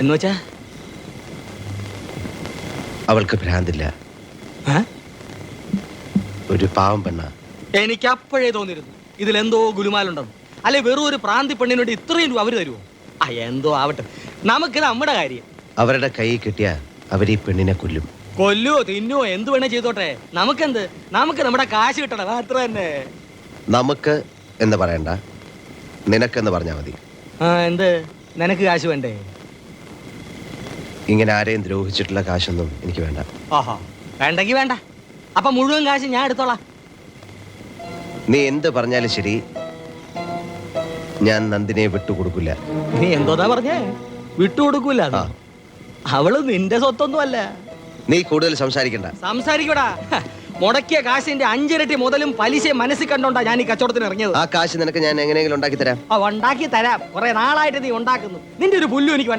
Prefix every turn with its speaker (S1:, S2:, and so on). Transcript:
S1: എന്ന് വെച്ചാ?
S2: അവൾക്ക് ഭ്രാന്തില്ല. ഒരു പാവം പെണ്ണ.
S1: എനിക്ക് അപ്പോഴേ തോന്നിരുന്നു തോന്നിയിരുന്നു. ഇതിലെന്തോ ഗുലുമാലുണ്ടെന്ന് അല്ലെ വെറും ഒരു പ്രാന്തി പെണ്ണിന് വേണ്ടി ഇത്രയും രൂപ അവർ തരുമോ ആ എന്തോ ആവട്ടെ. നമുക്ക് നമ്മുടെ കാര്യം.
S2: അവരുടെ കൈ കിട്ടിയ അവർ ഈ പെണ്ണിനെ കൊല്ലും.
S1: കൊല്ലുവോ തിന്നുവോ എന്ത് വേണേ ചെയ്തോട്ടെ. നമുക്കെന്ത്? നമുക്ക് നമ്മുടെ കാശ് കിട്ടണം അത്ര തന്നെ.
S2: നമുക്ക് എന്ന് പറയണ്ട. നിനക്കെന്ന് പറഞ്ഞാ മതി.
S1: ആ എന്ത്? നിനക്ക് കാശ് വേണ്ടേ?
S2: ഇങ്ങനെ ആരെയും ദ്രോഹിച്ചിട്ടുള്ള കാശൊന്നും എനിക്ക് വേണ്ട.
S1: ഓഹോ വേണ്ടെങ്കി വേണ്ട. അപ്പൊ മുഴുവൻ കാശ് ഞാൻ എടുത്തോളാം.
S2: നീ എന്ത് പറഞ്ഞാലും ശരി ഞാൻ നന്ദിനെ വിട്ടുകൊടുക്കില്ല.
S1: നീ എന്തോന്നാ പറഞ്ഞേ? വിട്ടുകൊടുക്കൂല.
S2: ആ.
S1: അവൾ നിന്റെ സ്വത്തൊന്നും അല്ല
S2: നീ കൂടുതൽ സംസാരിക്കണ്ട.
S1: സംസാരിക്കടാ. ഹ, മുടക്കിയ കാശിന്റെ അഞ്ചിരട്ടി മുതലും പലിശയും മനസ്സിൽ കണ്ടോണ്ടാ ഞാൻ ഈ കച്ചവടത്തിന് ഇറങ്ങിയത്.
S2: ആ കാശ് നിനക്ക് ഞാൻ എങ്ങനെയെങ്കിലും ഉണ്ടാക്കി തരാം
S1: ആ ഉണ്ടാക്കി തരാം കുറെ നാളായിട്ട് നീ ഉണ്ടാക്കുന്നു. നിന്റെ ഒരു പുല്ലു എനിക്ക് വേണ്ട.